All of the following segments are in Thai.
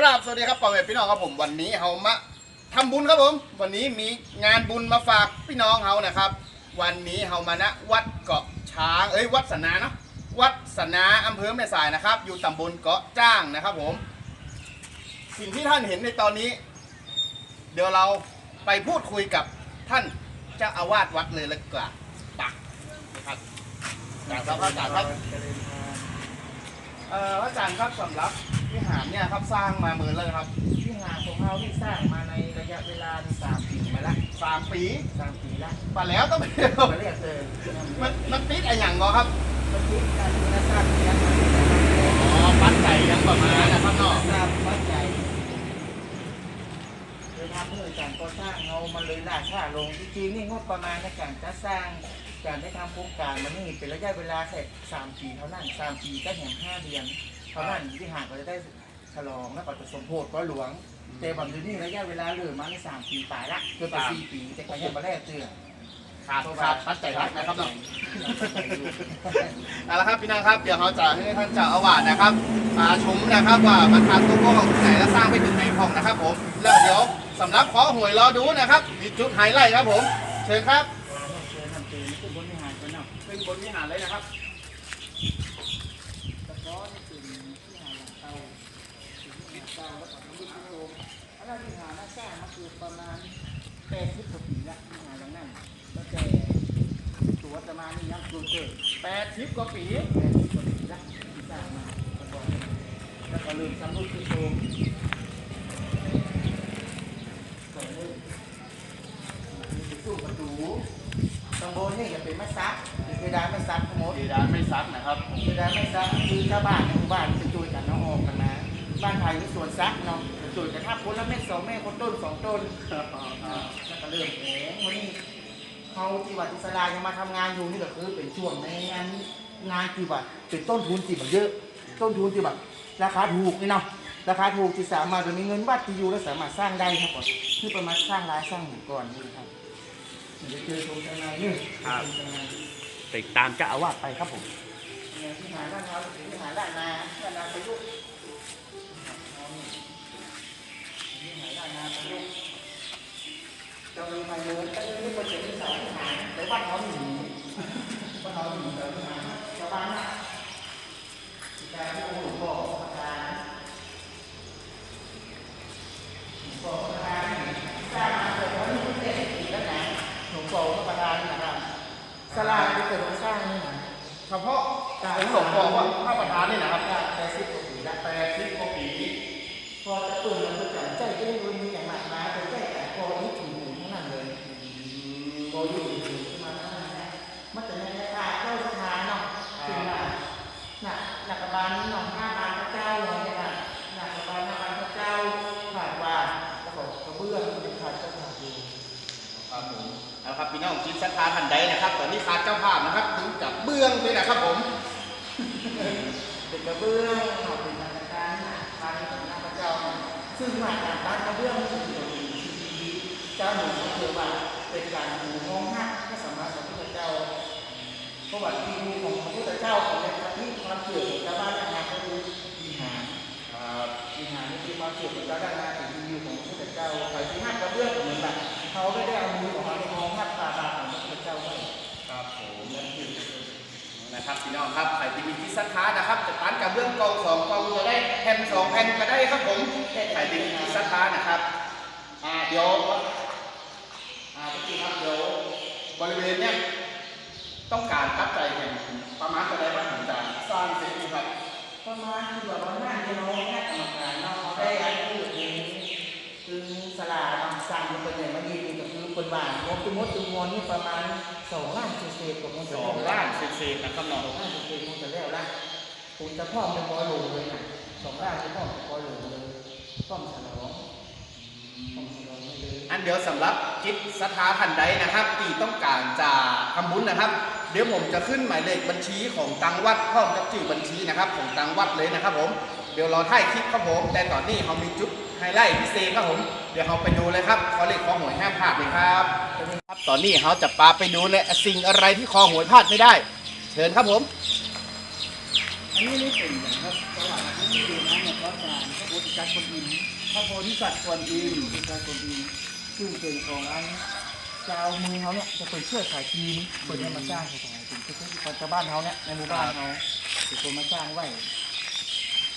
กราบสวัสดีครับพ่อแม่พี่น้องครับผมวันนี้เฮามาทำบุญครับผม วันนี้มีงานบุญมาฝากพี่น้องเฮานะครับ วันนี้เฮามาณวัดเกาะช้างเอ้ยวัดสนาเนาะวัดสนาอำเภอแม่สายนะครับ อยู่ตำบลเกาะจ้างนะครับผม สิ่งที่ท่านเห็นในตอนนี้ เดี๋ยวเราไปพูดคุยกับท่านเจ้าอาวาสวัดเลยเลยกว่าปักนะครับจากครับพระอาจารย์ครับ เอ่อพระอาจารย์ครับสำหรับวิหารเนี่ยครับสร้างมาเมื่อเลยครับวิหารของเราที่สร้างมาในระยะเวลาสามปีมาละสามปีสามปีละมาแล้วต้องไปมาเรียกเลยมันมันติดอะไรอย่างงอครับมันคิดการที่จะสร้างเรียนมาอ๋อปัดใจยังประมาณนะครับเนาะสร้างวัดใหญ่โดยทำเพื่อการก่อสร้างเรามันเลยล่าช้าลงจริงๆนี่งบประมาณในการจะสร้าง การได้ทำโครงการมันนี่เป็นระยะเวลาแค่สามปีเท่านั้นสามปีก็แห่งห้าเดือนเท่านั้นวิหารก็จะได้ฉลองและก็จะสมโพธิก็หลวง แต่บัดนี้ระยะเวลาเหลือมาในสามปีป่ายละเกือบจะสี่ปี แต่ก็ยังมาแรกเตือนขาดขาดปัดใจรักนะครับเนาะเอาละครับพี่น้องครับเดี๋ยวเราจะให้ท่านเจ้าอาวาสนะครับมาชมนะครับว่ามันขาดตัวโก้ของที่ไหนและสร้างไปถึงไหนของนะครับผมแล้วเดี๋ยวสำหรับขอหวยรอดูนะครับมีจุดไฮไลท์ครับผม เชิญครับ วิหารเลยนะครับตะก้อนตื่นวิหาหลังเตาวิหาเตาแล้วก็ทำบุญพระโลมอะไรวิหารน่าสร้างมาคือประมาณแปดสิบกว่าปีละวิหาหลังนั้นก็แต่ตัวจะมานี่ยังคือเกิดแปดสิบกว่าปีแปดสิบกว่าปีละที่สร้างมาตะกอนแล้วก็ลืมทำบุญพระโลมก็เลยมีตู้ประตูตำบลนี่จะเป็นมัสซัก เป็นเพดานมัสซักทั้งหมดดีดานไม่ซักนะครับเวลาไม่ซักคือชาวบ้านในหมู่บ้านจะจุยกันเนาะออกกันนะบ้านไผ่มีสวนซักเนาะจะจุยกันถ้าคนละเม็ดสองเม็ดคนต้นสองต้นแล้วก็เริ่มแหงวันนี้เขาที่วัดอิสลายังมาทำงานอยู่นี่ก็คือเป็นช่วงในงานงานที่ว่าเป็นต้นทุนที่แบบเยอะ ต้นทุนที่แบบราคาถูกนี่เนาะราคาถูกที่สามารถจะมีเงินวัดที่อยู่และสามารถสร้างได้ครับก่อนคือประมาณสร้างร้านสร้างหมู่ก่อนนี่ครับเดี๋ยวเจอตรงทางในนี่ครับ ติดตามเจ้าอาวาสไปครับผมที่หาได้านเราที่หาได้านนาด้านนาประยุกต์ที่หาได้านนาประยุกต์จะมีมาเยอะก็จะมีคนเจ็บที่สองที่หาแต่บ้านเขาหนีบ้านเขาหนีแต่ที่หาชาวบ้านน่ะการที่หลวงพ่อประธานหลวงพ่อประธานสร้างมาเกิดวันที่เจ็ดปีแล้วนะหลวงพ่อประธาน สลาที่เกิดมาสร้างนี่นะเฉพาะผมหลงบอกว่าพระประธานนี่นะครับแปดสิบกว่าปีละแปดสิบกว่าปีพอจะเปิดมันก็จับใจก็ได้รู้มีอย่างมากมายแต่ใจแต่พอนี้ถึงหนึ่งเท่านั้นเลยพออยู่ถึงขึ้นมาเท่านั้นนะมันจะในราคาเท่าสถานเนาะถึงว่าน่ะหลักบาลนี้หนองห้าบาทพระเจ้าเลยเนี่ยนะหลักบาลห้าบาทพระเจ้าขาดว่าแล้วก็กระเบื้องมันขาดก็ขาดอยู่ครับผม เอาครับพี่น้องจิตศรัทธาท่านใดนะครับตอนนี้ขาดเจ้าภาพนะครับดูจากเบื้องเลยนะครับผมเป็นกระเบื้องเอาเป็นธนาคารทางของพระเจ้าซึ่งมาจากบ้านกระเบื้องที่อยู่ในที่เจ้าหนุ่มก็คือว่าเป็นการดูห้องหักพระสัมมาสัมพุทธเจ้าเพระว่าที่ดูของพระพุทธเจ้าของในประเทศความเชื่อของชาวบ้านนะครับก็คือวิหารครับวิหารนี่คือความเชื่อของชาวบ้านนะถึงวิวของพระพุทธเจ้าใครที่หักกระเบื้องเหมือนแบบ เขาไม่ได้เอามือของเขาในห้องหักตาตาของพระพุทธเจ้าไว้ครับผมนั่นคือนะครับพี่น้องครับใครที่มีจิตศรัทธานะครับจะตันกับเบื้องกองสองกองจะได้แผ่นสองแผ่นก็ได้ครับผมใครที่มีจิตศรัทธานะครับอ่าเดี๋ยวอ่าพี่ครับเดี๋ยวบริเวณเนี้ยต้องการตัดใจแห่งประมาณเท่าไหรบ้างผมจะสร้างเสร็จนะครับประมาณคือแบบว่านั่งจะน้องแค่กรรมการเนาะเขาได้อันพูดเองคือสลาคำสั่งมันเป็นอย่างมันดีนี่ก็ คือคนบ้านงบทุกมดทุกมวลนี่ประมาณสองล้านเศษๆกับมันสจะองแล้วล้านเศษๆนะครับสเนาะองล้านเศษๆมันจะแล้วละคุณจะพ่อมเป็นพอหลงเลยนะสองล้านจะพ่อมเป็นพอหลงเลยพ่อมฉลองพ่อมฉลองให้เลยอันเดี๋ยวสำหรับจิตศรัทธาท่านใดนะครับที่ต้องการจะทำบุญนะครับ เดี๋ยวผมจะขึ้นหมายเลขบัญชีของตังวัดพร้อมกับชื่อบัญชีนะครับ ของตังวัดเลยนะครับผมเดี๋ยวเราถ่ายคลิปครับผม แต่ตอนนี้เขามีจุด ไฮไลท์พิเศษครับผม เดี๋ยวเราไปดูเลยครับขอเลขขอหวยห้ามพลาดเลยครับครับตอนนี้เขาจะปาไปดูเลยสิ่งอะไรที่คอหวยพลาดไม่ได้ เชิญครับผมอันนี้นี่เป็นอย่างครับตลาดนี้คือน้ำในพระจานพระพุทธิสัตว์คนอินพระโพธิสัตว์กวนอิมโพธิสัตว์คนอินซึ่งเป็นของอันชาวเมืองเขาเนี่ยจะเป็นเชื้อสายจีนเปิดมาสร้างสถานเป็นเชื้อของชาวบ้านเขาเนี่ยในหมู่บ้านเขาเป็นคนมาสร้างไว้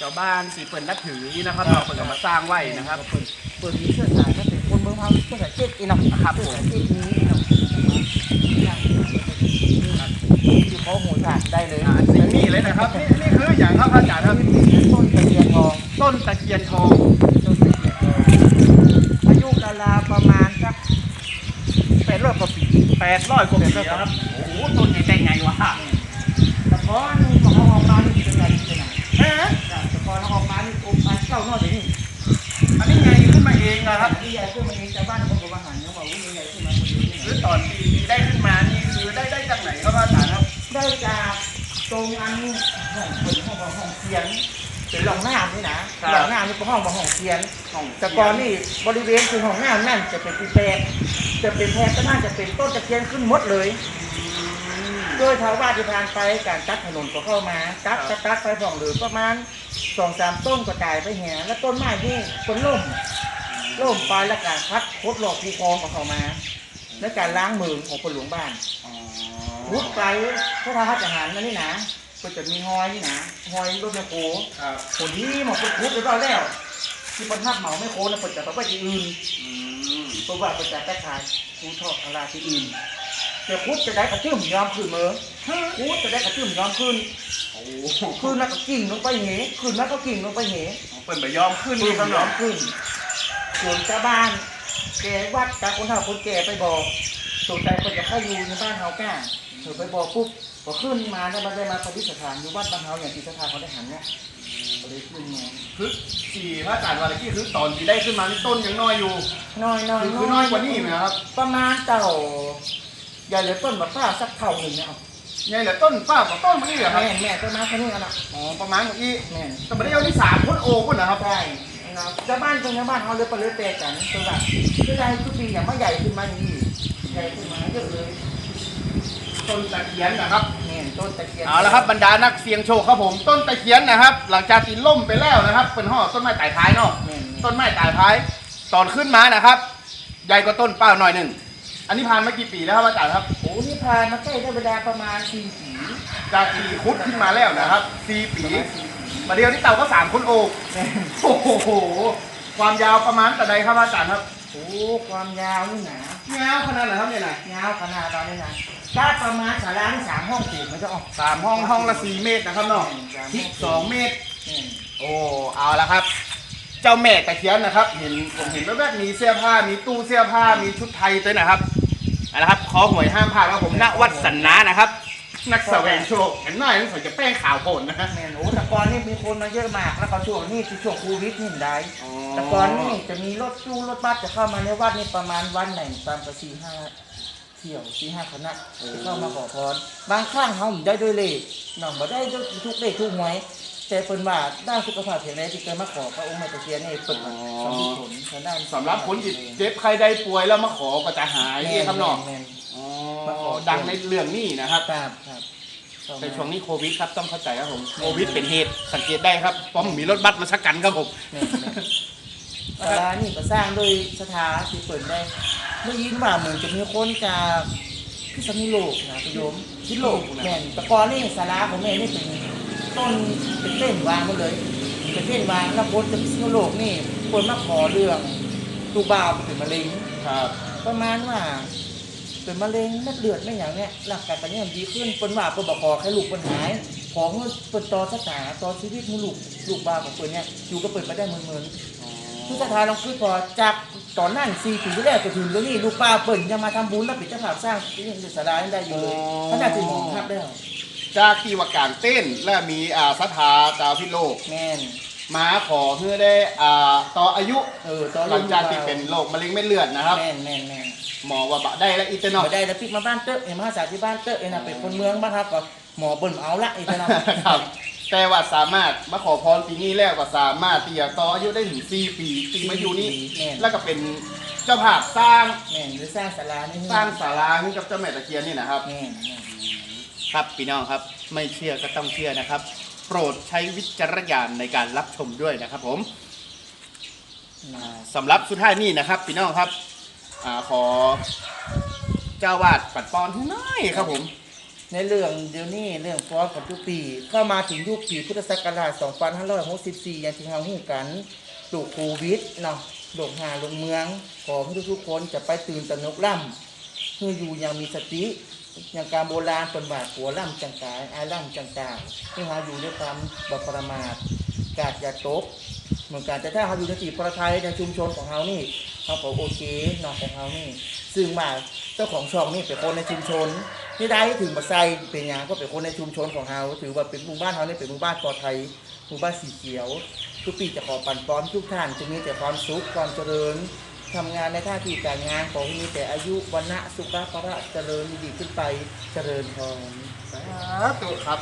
ชาวบ้านสีเปิดนับถือนี่นะครับเราเปิดมาสร้างไว้นะครับเปิดเปิดมีเชื้อสายถ้าเป็นคนเมืองเขาเชื้อสายเจ็ดอีเนาะครับผมเชื้อสายเจ็ดนี้อีเนาะที่เขาหูสาดได้เลยอ่าสิ่งนี้เลยนะครับนี่นี่คืออย่างครับพระอาจารย์ครับต้นตะเคียนทองต้นตะเคียนทองต้นตะเคียนทองอายุกาลาประมาณสักแปดร้อยกว่าปีแปดร้อยกว่าปีแล้วครับโอ้โหต้นใหญ่ได้ไงวะแต่พอนี่ รงอันห้องเป็นห้องของห้องเทียนเป็นหลองน้ำนี่นะหลองน้ำนี่เป็นห้องของห้องเทียนของแต่ก่อนนี่บริเวณคือห้องน้ำนั่นจะเป็นปีแพรจะเป็นแพรก็น่าจะเป็นต้นตะเคียนขึ้นหมดเลยโดยชาวบ้านที่ผ่านไปการตัดถนนก็เข้ามาตัดตัดตัดไปสองหรือประมาณสองสามต้นก็ตายไปแห่แล้วต้นไม้ที่คนล่มล่มไปแล้วการคัดคดหลอกภูคลองก็เข้ามา และการล้างมือของคนหลวงบ้านอ๋อ พุดไปพระทหารทหารนั่นนี่นะก็จะมีหอยนี่นะหอยรถแมคโครครับคนที่หมอพุดพุดไปรอดแล้วที่ประทับเหมาไม่โคนะเปิดจะไปที่อื่นอืมเพราะว่าเปิดจะไปขายผู้ทอดอาราที่อื่นแต่พุดจะได้กระตื้มยอมคืนมือพุดจะได้กระตื้มยอมคืนโอ้คืนแล้วก็กิ่งลงไปเหคืนแล้วก็กิ่งลงไปเหเปิดไปยอมขึ้นคืนี่นครับยเนาะอมคืนส่วนชาวบ้านแกวัดกับคนเฒ่าคนแก่ไปบอกสนใจคนจะเข้าอยู่ในบ้านเฮาก้า เธอไปบอกปุ๊บพอขึ้นมาได้มาได้มาปฏิสถานอยู่วัดบ้านเฮาอย่างที่สถานเขาได้หันเนี่ยก็เลยขึ้นมาคือสี่พระอาจารย์วาระกี้คือตอนที่ได้ขึ้นมานี่ต้นยังน้อยอยู่ น้อยน้อยคือคือน้อยกว่านี้อีกนะครับ ประมาณเต่าใหญ่เหลือต้นมะพร้าวสักเท่าหนึ่งเนี่ยเอาไงเหลือต้นฝ้ากับต้นมันนี่เหรอครับแม่นแม่ต้นไม้แค่นี้กันนะอ๋อประมาณอย่างนี้แม่นแต่ไม่ได้เอาที่สามพุทโอ้พุ่นนะครับใช่นะครับชาวบ้านตรงนี้บ้านเขาเลยไปเลยแปลกันตัวแบบคือใหญ่ทุกปีอย่างว่าใหญ่ขึ้นมาอย่างนี้ใหญ่ขึ้นมาเยอะเลย ต้นตะเคียนนะครับแม่นต้นตะเคียนเอาละครับบรรดานักเสี่ยงโชคครับผมต้นตะเคียนนะครับ หลังจากที่ล่มไปแล้วนะครับ เป็นห่อต้นไม้ตายท้ายเนาะแม่นต้นไม้ตายท้ายตอนขึ้นมานะครับใหญ่กว่าต้นเป้าหน่อยหนึ่งอันนี้ผ่านมากี่ปีแล้วครับอาจารย์ครับโอ้นี่ผ่านมาใกล้ได้เวลาประมาณสี่ปีจากปีคุดขึ้นมาแล้วนะครับสี่ปีมาเดียวที่เต่าก็สามคนโอบแม่นโอ้โหความยาวประมาณแต่ใดครับอาจารย์ครับ โอ้ความยาวนี่หนายาวขนาดไหนครับเนี่ยนะยาวขนาดเราเนี่ยนะถ้าประมาณศาลาที่สามห้องสูงมันจะออกสามห้องห้องละสี่เมตรนะครับเนาะทิศสองเมตรแม่นโอ้เอาละครับ เจ้าแม่ตะเคียนนะครับ เห็นผมเห็นแวบๆมีเสื้อผ้ามีตู้เสื้อผ้ามีชุดไทยด้วยนะครับเอาละครับขอหวยห้ามพลาดครับผมณวัดสันนานะครับ นักแสวงโชคเห็นหน้ายังใส่จะแป้งขาวโผล่นะฮะแม่นโอ้แต่ก่อนนี่มีคนมาเยอะมากแล้วก็ช่วงนี้คือช่วงโควิดนี่เห็นได้อ๋อ แต่ก่อนนี่จะมีรถตู้รถบัสจะเข้ามาในวัดนี่ประมาณวันไหนตามไปสี่ห้าเที่ยวสี่ห้าคณะจะเข้ามาขอพรบางครั้งเขาได้ด้วยเลขหน่องบ่ได้ด้วยทุกเลขทุกหวยแต่เพิ่นว่าด้านสุขภาพแข็งแรงที่เคยมาขอพระองค์แม่ตะเคียนนี่เปิดมาสำลิดผลทางด้านสำหรับคนที่เจ็บใครได้ป่วยแล้วมาขอก็จะหายแม่ครับเนาะแม่นอ๋อมาขอดังในเรื่องนี้นะครับครับครับในช่วงนี้โควิดครับต้องเข้าใจครับผมโควิดเป็นเหตุสังเกตได้ครับเพราะมีรถบัสมาชักกันครับผมแม่นแม่น ศาลานี่ก็สร้างโดยสถาที่เปิดได้เมื่อยินว่าเหมือนจะมีคนจากพิษณุโลกนะคุณโยมพิษณุโลกนะแม่นแต่ก่อนนี่ศาลาของแม่นี่เป็นต้นเป็นเส้นวางหมดเลยเป็นเส้นวางแล้วคนจากพิษณุโลกนี่คนมาขอเรื่องตูบ่าวเป็นมะเร็งครับประมาณว่าเป็นมะเร็งเม็ดเลือดไม่อย่างเนี้ยร่างกายปัญญาดีขึ้นเป็นว่าเป็นบอกขอแค่ลูกเป็นหายขอเงินเป็นต่อชะตาต่อชีวิตของลูกลูกบ่าวของเปิดเนี่ยอยู่ก็เปิดไปได้เหมือนเหมือน ๆคือสถานลองคือพอจากตอนนั้นสี่ปีที่แล้วจนถึงเดี๋ยวนี้ลูกบ่าวเปิดยังมาทำบุญแล้วปิดเจ้าภาพสร้างที่นี่สาราได้อยู่เลยขนาดที่หมองภาพได้วจากที่ว่าการเต้นและมีอ่าศรัทธาดาวพิโลกแม่น มาขอเพื่อได้อ่าต่ออายุเออตอนหลังจากที่เป็นโรคมะเร็งเม็ดเลือดนะครับแม่นแม่นแม่นหมอว่าบะได้และอีเตนอมาได้แล้วปิดมาบ้านเตอะเอ็มห้าสาที่บ้านเตอะเอ็นะเป็นคนเมืองบ้านครับก็หมอเบิ่นเอาละอีกแล้วครับ แต่ว่าสามารถมาขอพรปีนี้แล้วก็สามารถที่จะต่ออายุได้ถึง4ปีปีมาอยู่นี่แม่น แล้วก็เป็นเจ้าภาพสร้างแม่นหรือสร้างศาลานี่สร้างศาลาให้กับเจ้าแม่ตะเคียนนี่นะครับ แม่นแม่นครับพี่น้องครับไม่เชื่อก็ต้องเชื่อนะครับ โปรดใช้วิจารณญาณในการรับชมด้วยนะครับผมอ่าสำหรับสุดท้ายนี่นะครับพี่น้องครับอ่าขอเจ้าวาดปัดปอนให้หน้อยครับผม ในเรื่องเดี๋ยวนี้เรื่องฟอสกับทุกปี เข้ามาถึงยุคปีพุทธศักราช 2564 อย่างที่เราหูกันลูกโควิดเนาะโรคหาลงเมือง ขอให้ทุกๆคนจะไปตื่นตระหนกล่ำเพื่ออยู่อย่างมีสติอย่างการโบราณเป็นบาดหัวล่ำจังกายอาล่ำจังกายที่เราอยู่ด้วยความบัประมาทกาดอย่าตกเหมือนกันแต่ถ้าเราอยู่ในสีประไทยในชุมชนของเรานี่เขาก็โอเคเนาะของเรานี่ซึ่งมาเจ้าของช่องนี่เป็นคนในชุมชน ที่ได้ถึงมาใส่เป็นอย่างก็เป็นคนในชุมชนของเราถือว่าเป็นหมู่บ้านเราเนี่ยเป็นหมู่บ้านปลอดภัยหมู่บ้านสีเขียว ทุกปีจะขอปั่นป้อนทุกท่านจะมีแต่ความสุขความเจริญทำงานในท่าที่การงานขอให้มีแต่อายุวันนะสุขภาพเจริญดีขึ้นไปเจริญพรสาธุครับ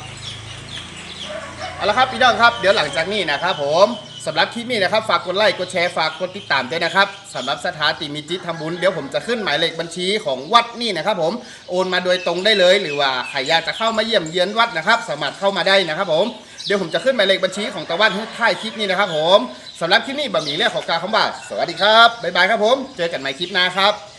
เอาละครับพี่น้องครับ เดี๋ยวหลังจากนี้นะครับผม สำหรับคลิปนี้นะครับ ฝากกดไลค์กดแชร์ฝากกดติดตามด้วยนะครับสำหรับสถาติมีจิตทำบุญเดี๋ยวผมจะขึ้นหมายเลขบัญชีของวัดนี่นะครับ ผมโอนมาโดยตรงได้เลย หรือว่าใครอยากจะเข้ามาเยี่ยมเยียนวัดนะครับ สามารถเข้ามาได้นะครับ ผมเดี๋ยวผมจะขึ้นหมายเลขบัญชีของตะวันให้ท้ายคลิปนี้นะครับ ผมสำหรับคลิปนี้บะหมี่เรียกของกาคำว่าสวัสดีครับบ๊ายบายครับผม เจอกันใหม่คลิปหน้าครับ